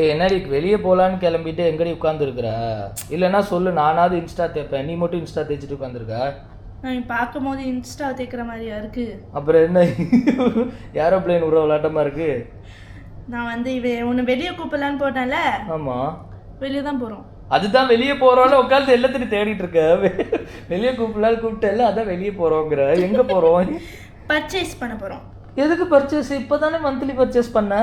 ஏய் என்னடி வெளியே போகலான்னு கிளம்பிட்டு எங்கடி உட்காந்துருக்குற இல்லைன்னா சொல்லு நானாவது இன்ஸ்டா தேப்பேன். நீ மட்டும் இன்ஸ்டா தேய்ச்சிட்டு உட்காந்துருக்க நான் பார்க்கும் போது இன்ஸ்டா தேய்க்கிற மாதிரியா இருக்கு. அப்புறம் என்ன? ஏரோப்ளேன் விடுற விளாட்டமா இருக்கு? நான் வந்து இவன் உன்னை வெளியே கூப்பிடலான்னு போட்டேன்ல? ஆமாம் வெளியே தான் போகிறோம் அதுதான் வெளியே போகிறோன்னு உட்காந்து எல்லாத்தையும் தேடிட்டு இருக்க. வெளியே கூப்பிடலான்னு கூப்பிட்டல அதான் வெளியே போகிறோங்கிற எங்கே போகிறோம் பர்ச்சேஸ் பண்ண போகிறோம் எதுக்கு பர்ச்சேஸ் இப்போ தானே மந்த்லி பர்ச்சேஸ் பண்ண?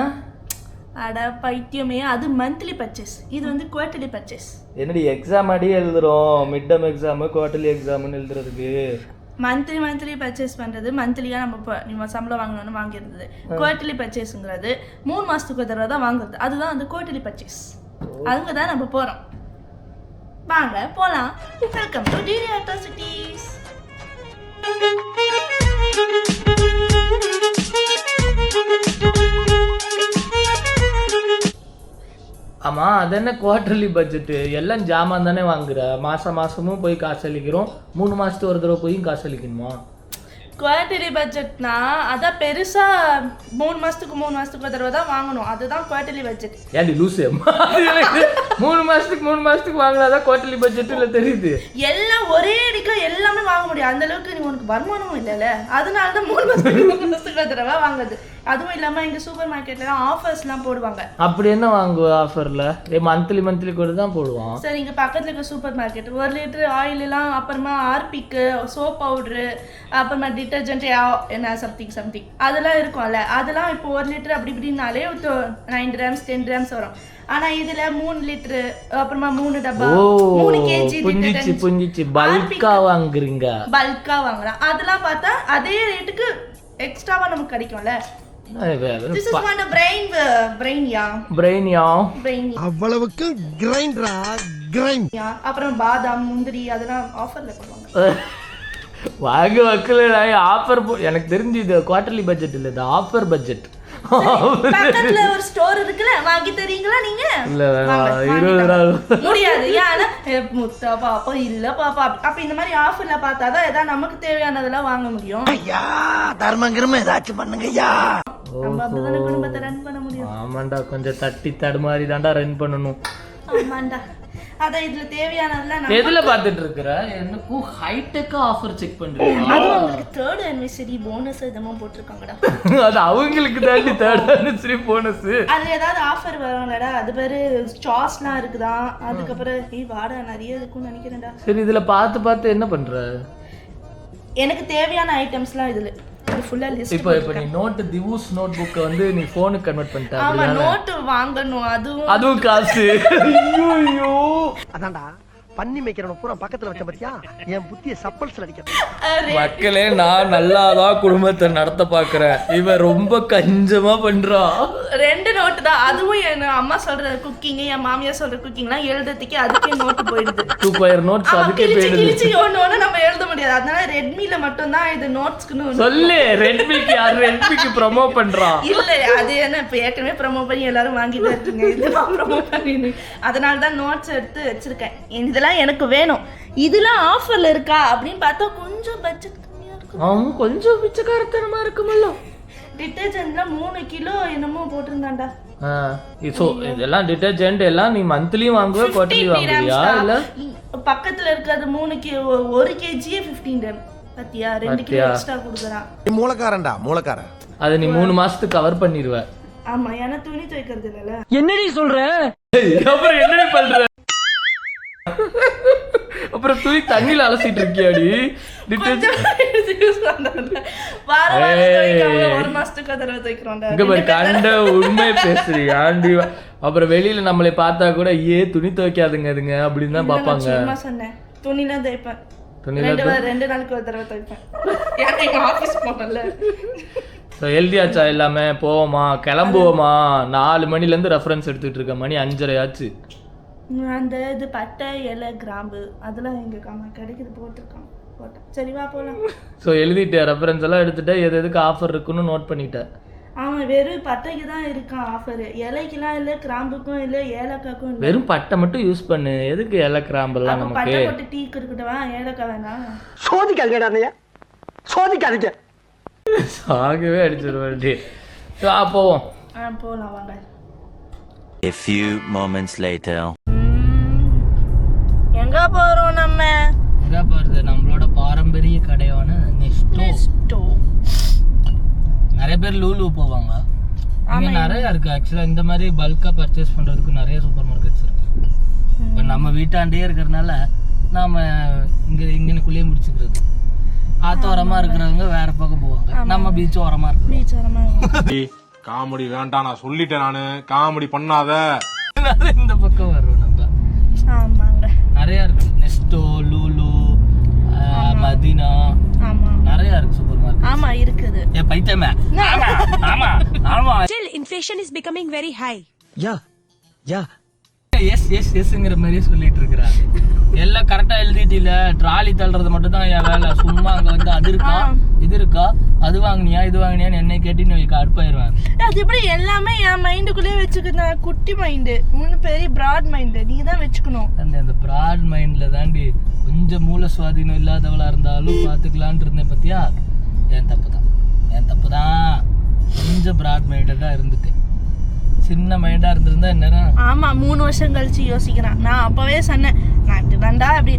அட பைத்தியமே. அது மந்த்லி பர்ச்சேஸ் இது வந்து குவார்டர்லி பர்ச்சேஸ் என்னடி எக்ஸாம் அடி எழுதுறோம். மிட் டேர்ம் எக்ஸாமு குவார்டர்லி எக்ஸாம்னு எழுதுறதுக்கு. மந்த்லி மந்த்லி பர்ச்சேஸ் பண்ணுறது மந்த்லியாக நம்ம இப்போ நம்ம சம்பளம் வாங்கணும்னு வாங்கிடுறது. குவார்டர்லி பர்ச்சேஸுங்கிறது மூணு மாதத்துக்கு ஒரு தடவை தான் வாங்குறது. அதுதான் வந்து குவார்டர்லி பர்ச்சேஸ் அங்கே தான் நம்ம போகிறோம் வாங்க போகலாம் வெல்கம் டு டிடி அட்ராசிட்டிஸ் ஆமாம் அது என்ன குவார்டர்லி பட்ஜெட்டு எல்லாம் ஜாமான் தானே வாங்குற? மாதம் மாதமும் போய் காசு அளிக்கிறோம். மூணு மாதத்துக்கு ஒரு தடவை போய் காசு அளிக்கணுமா? குவார்டர்லி பட்ஜெட்னா அதான் பெருசாக மூணு மாதத்துக்கு மூணு மாதத்துக்கு ஒரு தடவை தான் வாங்கணும். அதுதான் குவார்டர்லி பட்ஜெட். ஏன்டி லூசு? மூணு மாதத்துக்கு மூணு மாதத்துக்கு வாங்கினாதான் குவார்டர்லி பட்ஜெட்டு இல்லை தெரியுது. எல்லாம் ஒரே அடிக்கா எல்லாமே வாங்க முடியும். அந்த அளவுக்கு நீ உனக்கு வருமானமும் இல்லைல்ல. அதனால தான் மூணு மாதத்துக்கு மூணு மாதத்துக்கு ஒரு தடவை வாங்குது அதுவும் இல்லாமல் எங்கள் சூப்பர் மார்க்கெட்லாம் ஆஃபர்ஸ்லாம் போடுவாங்க. அப்படி என்ன வாங்குவ ஆஃபரில் மந்த்லி மந்த்லி கூட தான் போடுவான் சரி இங்கே பக்கத்தில் இருக்க சூப்பர் மார்க்கெட். ஒரு லிட்டர் ஆயிலெலாம் அப்புறமா ஆர்பிக்கு சோப் பவுட்ரு அப்புறமா டிட்டர்ஜென்ட் என்ன சம்திங் சம்திங் அதெல்லாம் இருக்கும்ல. அதெல்லாம் இப்போ ஒரு லிட்டர் அப்படி இப்படின்னாலே நைன் கிராம்ஸ் டென் கிராம்ஸ் வரும். ஆனால் இதில் மூணு லிட்டரு அப்புறமா மூணு டப்பா மூணு கேஜி புஞ்சிச்சு புஞ்சிச்சு பல்கா வாங்குறீங்க. பல்கா வாங்கலாம் அதெல்லாம் பார்த்தா அதே ரேட்டுக்கு எக்ஸ்ட்ராவா நமக்கு கிடைக்கும்ல. அவ்வளவுக்கு கிரைண்டரா கிரைண்ட் அப்புறம் பாதாம் முந்திரி அதெல்லாம் ஆஃபர்ல போடுவாங்க வாங்க வக்கல ஆஃபர் எனக்கு தெரிஞ்சு இது குவார்டர்லி பட்ஜெட் இல்லை இது ஆஃபர் பட்ஜெட் பக்கத்துல ஒரு ஸ்டோர் இருக்குல்ல வாங்கி தரீங்களா நீங்க? இல்லை இருபது. நாள். முடியாது. ஏன்னா முத்தா பாப்பா இல்ல பாப்பா அப்ப இந்த மாதிரி ஆஃபர்ல பார்த்தாதான் ஏதாவது நமக்கு தேவையானதெல்லாம் வாங்க முடியும். ஐயா தர்மங்கிரம ஏதாச்சும் பண்ணுங்க ஐயா. ஆமாண்டா கொஞ்சம் தட்டி தடுமாறி தாண்டா ரன் பண்ணணும். ஆமாண்டா. அதான் இதுல தேவையானதெல்லாம் எதுல பார்த்துட்டு இருக்கிற எனக்கும் ஹைடெக்கா ஆஃபர் செக் பண்றீங்க அதுவும் உங்களுக்கு தேர்ட் அனிவர்சரி போனஸ் இதமா போட்டிருக்காங்கடா. அது அவங்களுக்கு தாண்டி தேர்ட் சரி போனஸ் அதுல ஏதாவது ஆஃபர் வரும்லடா அது பேரு ஸ்டார்ஸ்லாம் இருக்குதா? அதுக்கப்புறம் ஏய் வாடா நிறைய இருக்கும்னு நினைக்கிறேன்டா. சரி இதுல பார்த்து பார்த்து என்ன பண்ற? எனக்கு தேவையான ஐட்டம்ஸ்லாம் இதுல. இது ஃபுல்லா லிஸ்ட் இப்போ இப்போ நீ நோட்டு திவூஸ் நோட் புக்கை வந்து நீ ஃபோனுக்கு கன்வெர்ட் பண்ணிட்ட ஆமா? நோட்டு வாங்கணும் அதுவும் அதுவும் காசு. ஐயோ ஐயோ அதான்டா பண்ணி மேய்க்கிறவன பூரா பக்கத்துல வச்ச பத்தியா? என் புத்திய சப்பல்ஸ்ல அடிக்க மக்களே நான் நல்லாதான் குடும்பத்தை நடத்த பாக்குறேன் இவன் ரொம்ப கஞ்சமா பண்றான். ரெண்டு நோட்டு தான். அதுவும் என் அம்மா சொல்ற குக்கிங் என் மாமியார் சொல்ற குக்கிங்லாம் எழுதுறதுக்கே அதுக்கே நோட்டு போயிடுது. டூ கொயர் நோட்ஸ் அதுக்கே போயிடுது. கிழிச்சு ஒண்ணு நம்ம எழுத முடியாது. அதனால ரெட்மில மட்டும் தான் இது நோட்ஸ்க்குன்னு சொல்லு ரெட்மிக்கு யார் ரெட்மிக்கு ப்ரொமோ பண்றான் இல்ல அது என்ன இப்ப ஏற்கனவே ப்ரமோ பண்ணி எல்லாரும் வாங்கிட்டு இருக்கீங்க. இதுதான் ப்ரமோ பண்ணி அதனால தான் நோட்ஸ் எடுத்து வச்சிருக்கேன். இதெல்லாம் எனக்கு வேணும். இதெல்லாம் ஆஃபர்ல இருக்கா? அப்படின்னு பார்த்தா கொஞ்சம் பட்ஜெட் கம்மியா இருக்கும் அவன் கொஞ்சம் பிச்சைக்காரத்தனமா இருக்குமல்ல. டிட்டர்ஜென்ட்ல மூணு கிலோ என்னமோ போட்டிருந்தாண்டா ஸோ இதெல்லாம் டிட்டர்ஜென்ட் எல்லாம் நீ மந்த்லியும் வாங்குவ குவார்டர்லி வாங்குவியா? இல்ல? பக்கத்துல இருக்கிறது மூணு கி ஒரு கேஜியே ஃபிஃப்டீன் கிராம் பத்தியா? ரெண்டு கிலோ? எக்ஸ்ட்ரா கொடுக்குறான் மூலக்காரன்டா மூலக்காரன் அதை நீ மூணு மாசத்துக்கு கவர் பண்ணிடுவ ஆமா ஏன்னா துணி துவைக்கிறது இல்லைல்ல என்னடி சொல்ற? அப்புறம் என்னடி பண்ற? அப்புறம் துணி தண்ணியில அலசிட்டு இருக்கியாடி? இங்க பாரு கண்ட உண்மை பேசுறி ஆண்டி அப்புறம் வெளியில நம்மளை பார்த்தா கூட ஏ துணி துவைக்காதுங்க அதுங்க அப்படின்னு தான் பாப்பாங்க சொன்னேன். துணிலாம் துவைப்பேன். துணிலாம் ரெண்டு வா- ரெண்டு நாளுக்கு ஒரு தடவை துவைப்பேன். ஏன்னா எங்க ஆபீஸ் போனல ஸோ எழுதியாச்சா எல்லாமே போவோமா? கிளம்புவோமா? நாலு மணிலேருந்து ரெஃபரன்ஸ் எடுத்துட்டு இருக்க மணி அஞ்சரை ஆச்சு. அந்த இது பட்டை இலை கிராம்பு அதெல்லாம் எங்க காம கிடைக்குது போட்டிருக்காங்க போட்டேன். சரி வா போலாம். ஸோ எழுதிட்டேன் ரெஃபரன்ஸ் எல்லாம் எடுத்துட்டேன் எது எதுக்கு ஆஃபர் இருக்குன்னு நோட் பண்ணிட்டேன் ஆமா வெறும் பட்டைக்கு தான் இருக்கான் ஆஃபர் இலைக்கெல்லாம் இல்ல கிராம்புக்கும் இல்ல ஏலக்காய்க்கும் இல்ல. வெறும் பட்டை மட்டும் யூஸ் பண்ணு. எதுக்கு இலை கிராம்பெல்லாம் அப்ப நமக்கு? பட்டை போட்டு டீ இருக்கட்டவா ஏலக்காய் வேணாம். சோதிக்காதீங்கடா அண்ணையா சோதிக்காதீங்க. ஆகவே அடிச்சிருவேன் ஸோ போவோம். ஆ போலாம் வாங்க. A few moments later. எங்க போறோம் நம்ம? இதான் பாருது நம்மளோட பாரம்பரிய கடையான நெஸ்டோ. நிறைய பேர் லூலு போவாங்க. இங்க நிறைய இருக்கு. ஆக்சுவலா இந்த மாதிரி பல்கா பர்ச்சேஸ் பண்றதுக்கு நிறைய சூப்பர் மார்க்கெட்ஸ் இருக்கு இப்போ நம்ம வீட்டாண்டே இருக்கிறதுனால நாம இங்க இங்கனுக்குள்ளேயே முடிச்சுக்கிறது. ஆத்தோரமா இருக்கிறவங்க வேற பக்கம் போவாங்க. நம்ம பீச் ஓரமா இருக்கிறோம். பீச் வரமா காமெடி வேண்டாம். நான் சொல்லிட்டேன் நானு. காமெடி பண்ணாத. இந்த பக்கம் வர்றோம் ஆமா ஆமா ஆமா. Still, inflation is becoming very high. Yeah yeah. Yes yes எஸ்ங்கிற மாதிரியே சொல்லிட்டு இருக்கிறாங்க எல்லாம் கரெக்டா எழுதிட்டில ட்ராலி தள்ளுறது மட்டும் தான் என் வேலை. சும்மா அங்க வந்து அது இருக்கா? இது இருக்கா? அது வாங்குனியா இது வாங்குனியான்னு என்னை கேட்டு நீ கடுப்பாயிருவேன் அது எல்லாமே என் மைண்டுக்குள்ளேயே வச்சுக்கிறேன் குட்டி மைண்டு ஒன்று பெரிய பிராட் மைண்டு நீ தான் வச்சுக்கணும். அந்த அந்த ப்ராட் மைண்ட்ல தாண்டி கொஞ்சம் மூல சுவாதீனம் இல்லாதவளா இருந்தாலும் பாத்துக்கலான் இருந்தேன் பத்தியா? என் தப்பு தான் என் தப்பு தான் கொஞ்சம் ப்ராட் மைண்டடா இருந்துட்டேன் சின்ன மைண்டா இருந்திருந்தா இந்நேரம் ஆமா மூணு வருஷம் கழிச்சு யோசிக்கிறான். நான் அப்பவே சொன்னேன் நான் இப்படி தாண்டா அப்படி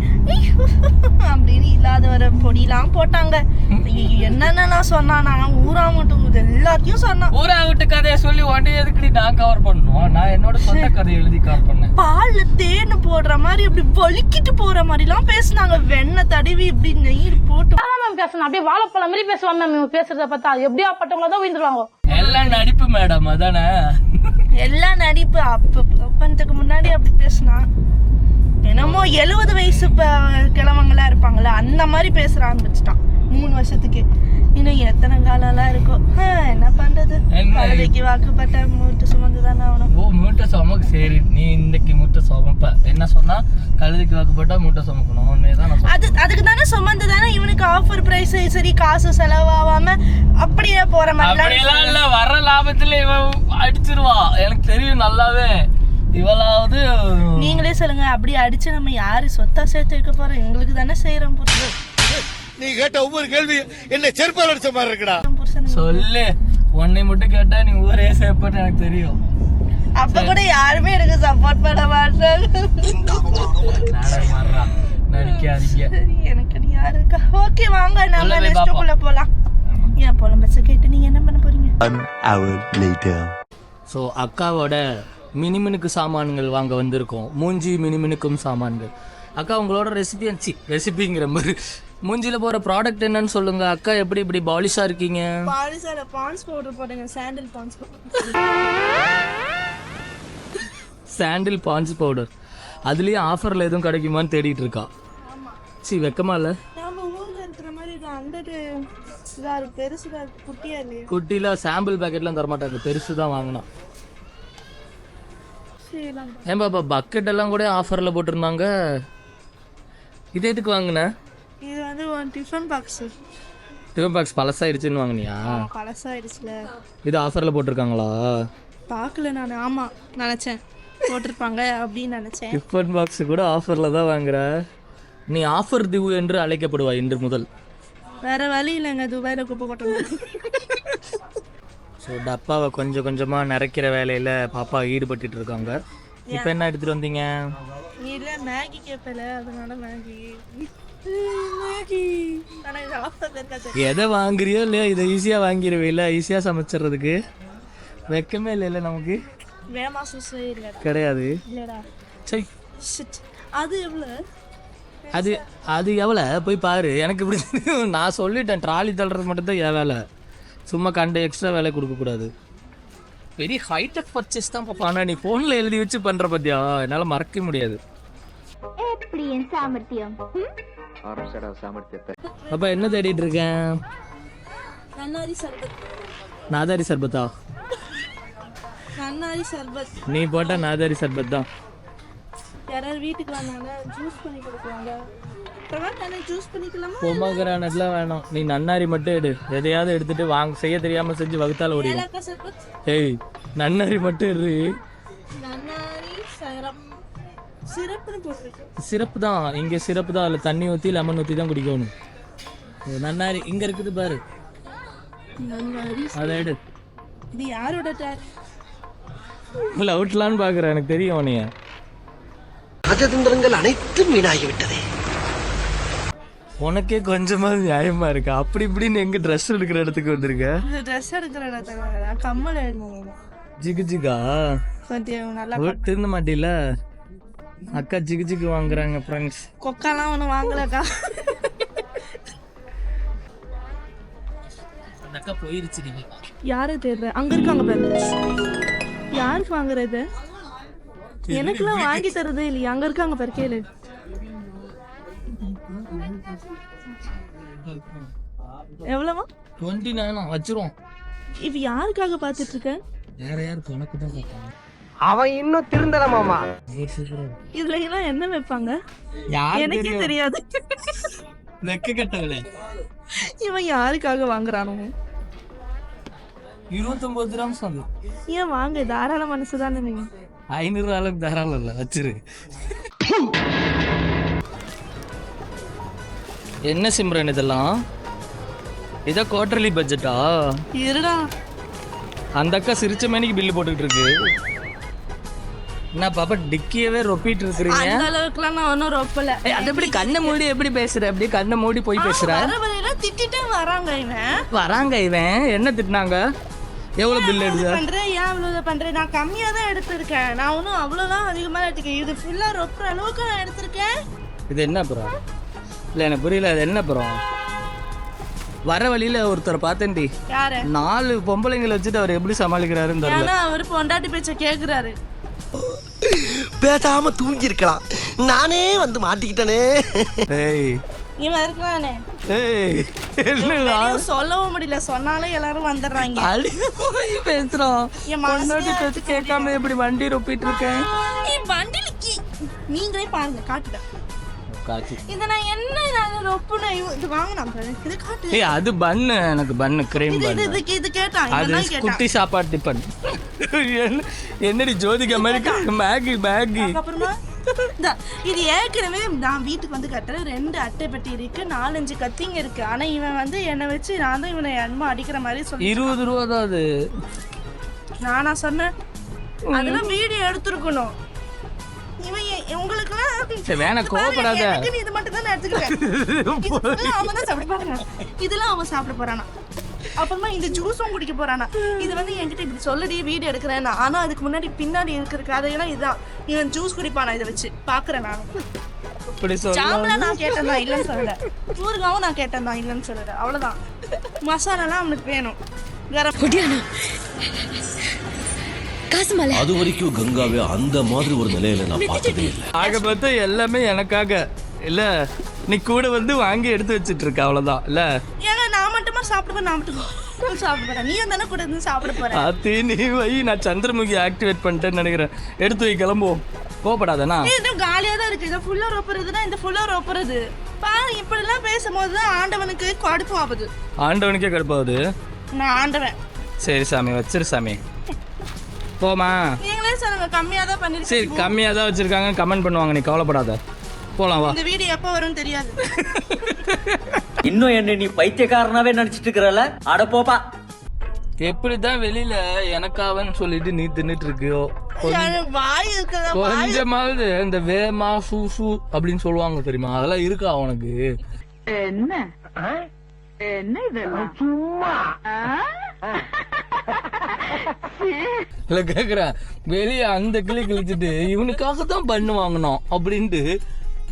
அப்படின்னு இல்லாத ஒரு பொடியெல்லாம் போட்டாங்க. என்னென்னலாம் சொன்னான் நான் ஊரா மட்டும் எல்லாத்தையும் சொன்னான். ஊரா விட்டு கதையை சொல்லி உடனே எதுக்குடி நான் கவர் பண்ணணும் நான் என்னோட சொந்த கதையை எழுதி கவர் பண்ணேன் பால்ல தேன் போடுற மாதிரி அப்படி வலிக்கிட்டு போற மாதிரிலாம் பேசுனாங்க. வெண்ணெய் தடவி இப்படி நெய் போட்டு. மேம் பேசணும் அப்படியே வாழைப்பழம் மாதிரி பேசுவாங்க மேம் இவங்க பேசுறத பார்த்தா. எப்படியா பட்டவங்கள தான் விழுந்துருவாங்க எல்லாம் நடிப்பு மேடம் அதானே? எல்லாம் நடிப்பு. அப்ப பண்ணதுக்கு முன்னாடி அப்படி பேசினா. என்னமோ எழுபது வயசு கிழவங்களா இருப்பாங்கல்ல அந்த மாதிரி பேசுற ஆரம்பிச்சிட்டான். மூணு வருஷத்துக்கு. இன்னும் எத்தனை காலம்லாம் இருக்கும் என்ன பண்றது? கழுதைக்கு வாக்குப்பட்ட மூட்டு சுமந்து தானே ஆகணும். ஓ மூட்டை சுமக்கு. சரி நீ இன்னைக்கு மூட்டை சுமப்ப. என்ன சொன்னா? கழுதைக்கு வாக்குப்பட்டா மூட்டை சுமக்கணும் உன்னே தான். அது அதுக்கு தானே சுமந்து தானே இவனுக்கு ஆஃபர் பிரைஸ் சரி காசு செலவாகாம அப்படியே போற மாதிரி இல்ல வர லாபத்துல இவன் அடிச்சிருவா. எனக்கு தெரியும் நல்லாவே. இவளாவது நீங்களே சொல்லுங்க அப்படி அடிச்சு நம்ம யாரு சொத்தா சேர்த்து வைக்க போறோம்? எங்களுக்கு தானே செய்யறோம் புருஷன் நீ கேட்ட ஒவ்வொரு கேள்வி என்ன செருப்பால் அடிச்ச மாதிரி இருக்குடா. சொல்லு. உன்னை மட்டும் கேட்டா நீ ஊரே சேர்ப்பன்னு எனக்கு தெரியும். அப்ப கூட யாருமே எனக்கு சப்போர்ட் பண்ண மாட்டாங்க. நடிக்காதீங்க சரி, எனக்கு யாரு இருக்கா? ஓகே வாங்க நம்ம போலாம். ஏன் புலம்பச்ச கேட்டு நீங்க என்ன பண்ண போறீங்க? One hour later. ஸோ அக்காவோட மினிமினுக்கு சாமான்கள் வாங்க வந்திருக்கோம். மூஞ்சி மினிமினுக்கும் சாமான்கள். அக்கா உங்களோட ரெசிபி சி ரெசிபிங்கிற மாதிரி. மூஞ்சியில் போகிற ப்ராடக்ட் என்னன்னு சொல்லுங்க. அக்கா எப்படி இப்படி பாலிஷாக இருக்கீங்க? பாலிசால பான்ஸ் பவுடர் போடுங்க. சாண்டில் பான்ஸ் சாண்டில் பாஞ்ச் பவுடர் அதுலேயும் ஆஃபரில் எதுவும் கிடைக்குமான்னு தேடிட்டு இருக்கா? சி வெக்கமா இல்லை? நம்ம ஊர்ல இருக்கிற மாதிரி இது ஹண்ட்ரட் இதா இருக்கு. பெருசுதா இருக்கு. குட்டியா இல்லையா? குட்டியில் சாம்பிள் பேக்கெட்லாம் தரமாட்டாங்க. பெருசு தான் வாங்கினா. ஏன் பாப்பா பக்கெட் எல்லாம் கூட ஆஃபரில் போட்டிருந்தாங்க. இது எதுக்கு வாங்கின? இது வந்து ஒரு டிஃபன் பாக்ஸ் டிஃபன் பாக்ஸ் பழசாயிடுச்சுன்னு வாங்கினியா? பழசாயிடுச்சுல. இது ஆஃபரில் போட்டிருக்காங்களா? பார்க்கல நான். ஆமா நினைச்சேன். போட்டிருப்பாங்க அப்படின்னு நினைச்சேன். டிஃபன் பாக்ஸ் கூட ஆஃபரில் தான் வாங்குற. நீ ஆஃபர் திவு என்று அழைக்கப்படுவாய் இன்று முதல். வேற வழி இல்லைங்க. துபாயில குப்பை கொட்டணும். ஸோ டப்பாவை கொஞ்சம் கொஞ்சமாக நிறைக்கிற வேலையில் பாப்பா ஈடுபட்டுட்டு இருக்காங்க. இப்போ என்ன எடுத்துகிட்டு வந்தீங்க? இல்ல மேகி கேட்பல அதனால மேகி. எதை வாங்குறியோ இல்லையோ இதை ஈஸியாக வாங்கிடுவீல்ல ஈஸியாக சமைச்சிடுறதுக்கு. வெக்கமே இல்லைல்ல நமக்கு? கிடையாது. அது எவ்வளவு? அது அது எவ்வளோ போய் பாரு. எனக்கு இப்படி. நான் சொல்லிட்டேன் ட்ராலி தள்ளுறது மட்டும் தான் என் வேலை. சும்மா கண்ட எக்ஸ்ட்ரா வேலை கொடுக்கக்கூடாது பெரிய ஹைடெக் பர்ச்சேஸ் தான் பாப்பா. ஆனால் நீ ஃபோனில் எழுதி வச்சு பண்ணுற பத்தியா? என்னால் மறக்க முடியாது. பாப்பா என்ன தேடிட்டு இருக்கேன் நன்னாரி சர்பத். நாதாரி சர்பத்தா? நன்னாரி சர்பத். நீ போட்ட நாதாரி சர்பத் தான் யாராவது வீட்டுக்கு வந்தாங்க ஜூஸ் பண்ணி பொமக்ரானட்லாம் வேணாம். நீ நன்னாரி மட்டும் எடு. எதையாவது எடுத்துட்டு வாங்க. செய்ய தெரியாம செஞ்சு வகுத்தால சர்பத். ஏய் நன்னாரி மட்டும் எடு. சிறப்பு தான். இங்கே சிறப்பு தான். அதில் தண்ணி ஊற்றி லெமன் ஊற்றி தான் குடிக்கணும். நன்னாரி. இங்கே இருக்குது பாரு. அதை எடு. இது யாரோட டேர் இல்லை அவுட்லான்னு பார்க்குறேன் எனக்கு தெரியும் உனைய ராஜதந்திரங்கள் அனைத்தும் வீணாகிவிட்டதே. உனக்கே கொஞ்சமாவது நியாயமா இருக்கு. அப்படி இப்படின்னு எங்க ட்ரெஸ் எடுக்கிற இடத்துக்கு வந்திருக்க? ட்ரெஸ் எடுக்கிற இடத்துல நான் கம்மல் எடுக்கணும் ஜிகு ஜிகா? கொஞ்சம் திருந்த மாட்டில? அக்கா ஜிகு ஜிகு வாங்குறாங்க ஃப்ரெண்ட்ஸ் கொக்காலாம் ஒன்றும் வாங்கலக்கா. அந்த அக்கா போயிருச்சு நீ யாரு தேடுற அங்க இருக்காங்க பாரு. யாருக்கு வாங்குறது? எனக்குலாம் வாங்கி தரதே இல்லையா. அங்க இருக்காங்க பாரு கேளு. எவ்வளவா? டுவெண்ட்டி நைனா வச்சிருவோம். இப்ப யாருக்காக பாத்துட்டு இருக்க? வேற யாருக்கு? உனக்கு தான் பார்த்தாங்க அவன் இன்னும் திருந்தல மாமா. இதுல எல்லாம் என்ன வைப்பாங்க? எனக்கே தெரியாது. நெக்க கட்டவில்லை இவன் யாருக்காக வாங்குறானோ? இருபத்தொன்பது கிராம்ஸ் வந்து ஏன் வாங்க தாராள மனசு தானே நீங்க ஐநூறு அளவுக்கு தாராளம் இல்லை வச்சிரு. என்ன சிம்ரன் இதெல்லாம்? இதான் குவார்டர்லி பட்ஜெட்டா இருடா. அந்த அக்கா சிரிச்ச மணிக்கு பில்லு போட்டுக்கிட்டு இருக்கு. என்ன பாப்பா டிக்கியவே ரொப்பிட்டு இருக்கிறீங்க அந்த அளவுக்குலாம் நான் ஒன்றும் ரொப்பல. அது எப்படி கண்ணை மூடி எப்படி பேசுற? அப்படியே கண்ணை மூடி போய் பேசுற? வர வரையில திட்டிட்டே வராங்க இவன். வராங்க இவன். என்ன திட்டினாங்க? எவ்வளவு பில் எடுத்த பண்றேன் ஏன் அவ்வளவு பண்றேன் நான் கம்மியா தான் எடுத்திருக்கேன். நான் ஒன்றும் அவ்வளோதான் அதிகமா எடுத்துக்கேன் இது ஃபுல்லா ரொப்புற அளவுக்கு நான் எடுத்திருக்கேன். இது என்ன அப்புறம் இல்லை எனக்கு புரியல. அது என்ன அப்புறம் வர வழியில ஒருத்தரை பார்த்தேன்டி. யாரு? நாலு பொம்பளைங்களை வச்சுட்டு அவர் எப்படி சமாளிக்கிறாருன்னு தெரியல. அவரு பொண்டாட்டி பேச்ச கேக்குறாரு. பேசாம தூங்கி இருக்கலாம் நானே வந்து மாட்டிக்கிட்டனே. ஏய். இவன் இருக்கிறானே சொல்லவும் முடியல. சொன்னாலும் எல்லாரும் வந்துடுறாங்க. அடி. போய் பேசுறோம் பொண்டாட்டி பேச்சு கேட்காம எப்படி வண்டி ரொப்பிட்டு இருக்கேன். வண்டியில நீங்களே பாருங்க காட்டுறேன். இதை நான் என்ன நான் ரொப்புன இது வாங்கினா இது காட்டு. ஏய் அது பன்னு எனக்கு பன்னு கிரீம் இது இது கேட்டான். அது இவன் குட்டி சாப்பாடு என்ன என்னடி ஜோதிகா மாதிரி மேகி மேகி. அப்புறமா இது ஏற்கனவே நான் வீட்டுக்கு வந்து கட்டுறேன் ரெண்டு அட்டை பெட்டி இருக்கு நாலஞ்சு கத்திங்க இருக்கு. ஆனா இவன் வந்து என்னை வச்சு நான் தான் iவனை அன்மா அடிக்கிற மாதிரி சொல்லி இருபது ரூபா தான் அது. நானா சொன்னேன். அதெல்லாம் வீடியோ எடுத்திருக்கணும். இவன் இது பாரு, கோவப்படாத. இது மட்டும் தான் எடுத்துக்கிறேன் அவன் தான் சாப்பிட போறானா. இதெல்லாம் அவன் சாப்பிட போறானா. அப்புறமா இந்த ஜூஸும் குடிக்க போறானா. இது வந்து என்கிட்ட இப்படி சொல்லடி வீடியோ எடுக்கிறேன் ஆனா அதுக்கு முன்னாடி பின்னாடி இருக்கிற கதையெல்லாம் இதுதான். இவன் ஜூஸ் குடிப்பானா இதை வச்சு? பாக்குறேன் நான். சாம்பலா நான் கேட்டேன் தான் இல்லைன்னு சொல்லல. ஊறுகாவும் நான் கேட்டேன் தான் இல்லைன்னு சொல்லல. அவ்வளவுதான். மசாலாலாம் அவனுக்கு வேணும். கரம் காசு மலை அது வரைக்கும் கங்காவை அந்த மாதிரி ஒரு நிலையில நான் பார்த்ததே இல்லை. ஆக பார்த்தா எல்லாமே எனக்காக. இல்ல நீ கூட வந்து வாங்கி எடுத்து வச்சிட்டு இருக்க அவ்வளவுதான். இல்ல? ஏங்க நான் மட்டுமா சாப்பிடுவேன்? நான் மட்டும் சாப்பிட போறேன் நீ தானே கூட இருந்து சாப்பிட போற? நீ வை நான் சந்திரமுகி ஆக்டிவேட் பண்ணிட்டேன்னு நினைக்கிறேன். எடுத்து வை கிளம்புவோம். கோபப்படாதண்ணா ஏய், இது காலியா தான் இருக்கு. இதை ஃபுல்லா ரொப்புறதுன்னா இந்த ஃபுல்லா ரொப்புறது. பாரு இப்படிலாம் பேசும்போது தான் ஆண்டவனுக்கு கடுப்பு ஆகுது ஆண்டவனுக்கே கடுப்பாகுது? நான் ஆண்டவன். சரி சாமி வச்சிரு சாமி. போமா நீங்களே சொல்லுங்க கம்மியா தான் சரி பண்ணிருக்கீங்க கம்மியாக தான் வச்சிருக்காங்க. கமெண்ட் பண்ணுவாங்க நீ கவலைப்படாத. போலாம் வா. இந்த வீடியோ எப்போ வரும்னு தெரியாது. இன்னும் என்ன நீ பைத்தியக்காரனாவே நினைச்சிட்டு இருக்கிறல? அட போப்பா. எப்படி தான் வெளியில எனக்காவன்னு சொல்லிட்டு நீ தின்னுட்டு இருக்கியோ கொஞ்சமாவது இந்த வேமா சூ சூ அப்படின்னு சொல்லுவாங்க தெரியுமா? அதெல்லாம் இருக்கா உனக்கு? இல்ல கேக்குறேன். வெளிய அந்த கிளி கிழிச்சிட்டு இவனுக்காக தான் பண்ணு வாங்கினோம் அப்படின்ட்டு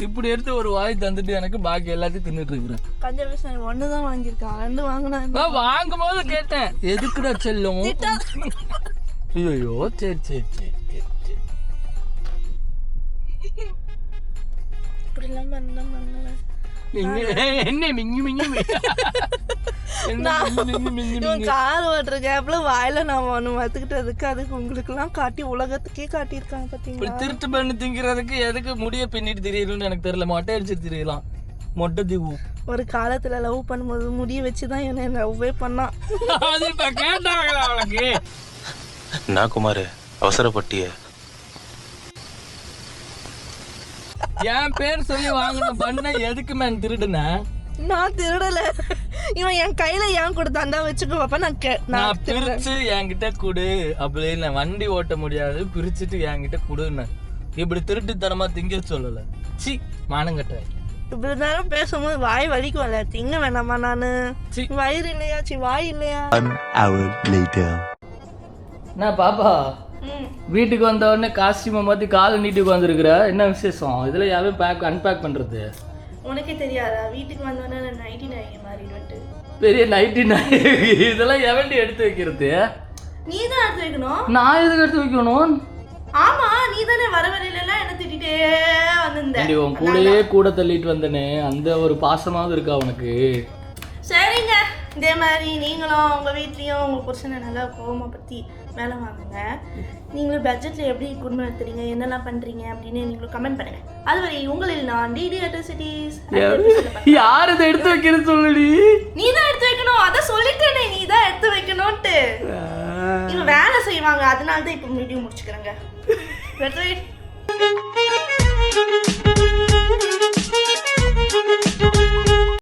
இப்படி எடுத்து ஒரு வாய் தந்துட்டு எனக்கு பாக்கி எல்லாத்தையும் தின்னுட்டு இருக்கிறேன். கஞ்ச ஒன்று தான் வாங்கியிருக்கான் ரெண்டு வாங்கினா நான் வாங்கும் போது கேட்டேன். எதுக்குடா செல்லும்? ஐயோ சரி சரி சரி சரி இப்படிலாம் பண்ண என்ன மிங்கி மிங்கி மிங்கி. கார் ஓட்டுற கேப்ல வாயில நான் ஒன்று மத்துக்கிட்டதுக்கு அதுக்கு உங்களுக்குலாம் காட்டி உலகத்துக்கே காட்டியிருக்காங்க பார்த்தீங்களா திருட்டு பண்ணி திங்கிறதுக்கு எதுக்கு முடிய பின்னிட்டு தெரியணும்னு எனக்கு தெரியல. மொட்டை அடிச்சு தெரியலாம். மொட்டை தீவு ஒரு காலத்துல லவ் பண்ணும்போது முடிய வச்சு தான் என்ன லவ்வே பண்ணான். அது இப்ப கேட்டாங்களா அவளுக்கு நான் குமார் அவசரப்பட்டிய என் பேர் சொல்லி வாங்கின பண்ண எதுக்கு மேன் திருடுன? நான் திருடல. இவன் என் கையில ஏன் கொடுத்தான்? தான் வச்சுக்கோ பாப்பா நான் நான். பிரிச்சு என்கிட்ட கொடு. அப்படின்னு வண்டி ஓட்ட முடியாது. பிரிச்சுட்டு என்கிட்ட கொடுன்னு. இப்படி திருட்டுத்தனமா திங்க சொல்லல. சி மானங்கட்ட இப்படி நேரம் பேசும்போது வாய் வலிக்கும்ல. திங்க வேணாமா நானு? சீ. வயிறு இல்லையா? சி வாய் இல்லையா? One hour later. நான் பாப்பா. வீட்டுக்கு வந்த உடனே காஸ்டியூமை மாத்தி கால் நீட்டுக்கு வந்திருக்கிற என்ன விசேஷம்? இதுல யாரும் பேக் அன்பேக் பண்றது? உனக்கே தெரியாதா? வீட்டுக்கு வந்தோடனே நான் நைட்டி நாய்க்கு மாறிடுவேன்ட்டு பெரிய நைட்டி இதெல்லாம் எவண்டி எடுத்து வைக்கிறது? நீ தான் எடுத்து வைக்கணும். நான் எதுக்கு எடுத்து வைக்கணும்? ஆமா நீ தானே வர வரையில எல்லாம் என்ன திட்டிட்டே வந்திருந்த. ஏண்டி, உன் கூடயே கூட தள்ளிட்டு வந்தனே. அந்த ஒரு பாசமாவது இருக்கா உனக்கு? இதே மாதிரி நீங்களும் உங்கள் வீட்லேயும் உங்கள் புருஷனை நல்லா கோவமா பற்றி வேலை வாங்குங்க. நீங்களும் பட்ஜெட்டில் எப்படி குடும்பம் நடத்துறீங்க என்னெல்லாம் பண்ணுறீங்க அப்படின்னு நீங்களும் கமெண்ட் பண்ணுங்க. அதுவரை உங்களில் நான் டிடி அட்ரசிட்டிஸ் யார்? இதை எடுத்து வைக்கிறது சொல்லுடி? நீ தான் எடுத்து வைக்கணும். அதான் சொல்லிட்டேனே நீ தான் எடுத்து வைக்கணும்ட்டு இவங்க வேலை செய்வாங்க. அதனால தான் இப்போ வீடியோ முடிச்சுக்கிறேங்க. எடுத்து வை.